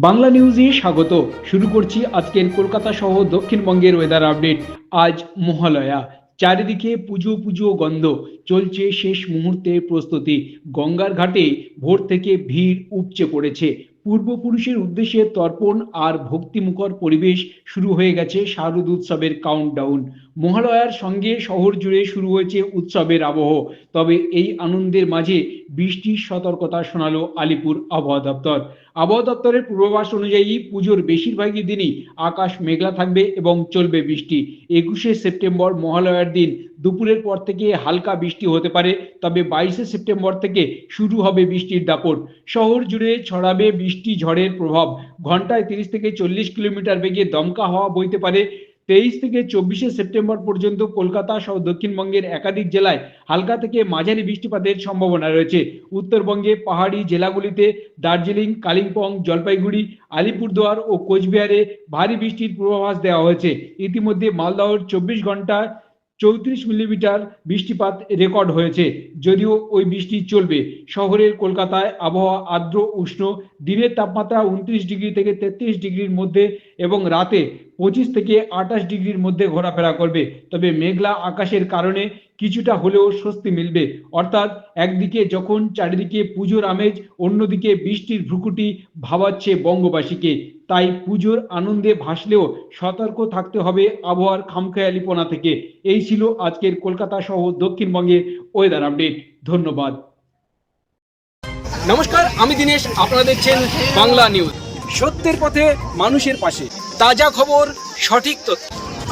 বাংলা নিউজে স্বাগত। শুরু করছি আজকের কলকাতা সহ দক্ষিণবঙ্গের ওয়েদার আপডেট আজ মহালয়া। চারিদিকে পুজো পুজো, গন্ধ। চলছে শেষ মুহূর্তে প্রস্তুতি। গঙ্গার ঘাটে ভোর থেকে ভিড় উপচে পড়েছে। পূর্বপুরুষের উদ্দেশ্যে তর্পণ আর ভক্তিমুখর পরিবেশ শুরু হয়ে গেছে শারদ উৎসবের কাউন্টডাউন মহালয়ার সঙ্গে শহর জুড়ে শুরু হয়েছে উৎসবের আবহ। তবে এই আনন্দের মাঝে বৃষ্টির সতর্কতা শোনালো আলিপুর আবহাওয়া দপ্তর। আবহাওয়া দপ্তরের পূর্বাভাস অনুযায়ী পুজোর বেশিরভাগই দিনই আকাশ মেঘলা থাকবে এবং চলবে বৃষ্টি। একুশে সেপ্টেম্বর মহালয়ার দিন দুপুরের পর থেকে হালকা বৃষ্টি হতে পারে, তবে বাইশে সেপ্টেম্বর থেকে শুরু হবে বৃষ্টির দাপট। শহর জুড়ে ছড়াবে বৃষ্টি ঝড়ের প্রভাব। ঘন্টায় তিরিশ থেকে চল্লিশ কিলোমিটার বেগে দমকা হওয়া বইতে পারে। তেইশ থেকে চব্বিশে সেপ্টেম্বর পর্যন্ত কলকাতা সহ দক্ষিণবঙ্গের একাধিক জেলায় হালকা থেকে মাঝারি বৃষ্টিপাতের সম্ভাবনা রয়েছে। উত্তরবঙ্গে, পাহাড়ি জেলাগুলিতে দার্জিলিং, কালিম্পং, জলপাইগুড়ি, আলিপুরদুয়ার ও কোচবিহারে ভারী বৃষ্টির পূর্বাভাস দেওয়া হয়েছে। ইতিমধ্যে মালদহর চব্বিশ ঘন্টায় চৌত্রিশ মিলিমিটার বৃষ্টিপাত রেকর্ড হয়েছে, যদিও ওই বৃষ্টি চলবে। শহরের কলকাতায় আবহাওয়া আর্দ্র, উষ্ণ, দিনের তাপমাত্রা উনত্রিশ ডিগ্রি থেকে তেত্রিশ ডিগ্রির মধ্যে এবং রাতে পঁচিশ থেকে আঠাশ ডিগ্রির মধ্যে ঘোরাফেরা করবে। তবে মেঘলা আকাশের কারণে কিছুটা হলেও স্বস্তি মিলবে। অর্থাৎ একদিকে যখন চারিদিকে পুজোর আমেজ, অন্যদিকে বৃষ্টির ভ্রুকুটি ভাবাচ্ছে বঙ্গবাসীকে। তাই পুজোর আনন্দে ভাসলেও সতর্ক থাকতে হবে আবহাওয়ার খামখেয়ালিপনা থেকে। এই ছিল আজকের কলকাতা সহ দক্ষিণবঙ্গের ওয়েদার আপডেট ধন্যবাদ। নমস্কার, আমি দিনেশ। আপনারা দেখছেন বাংলা নিউজ সত্যের পথে মানুষের পাশে। তাজা খবর সঠিক তথ্য।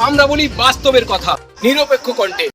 আমরা বলি বাস্তবের কথা নিরপেক্ষ কণ্ঠে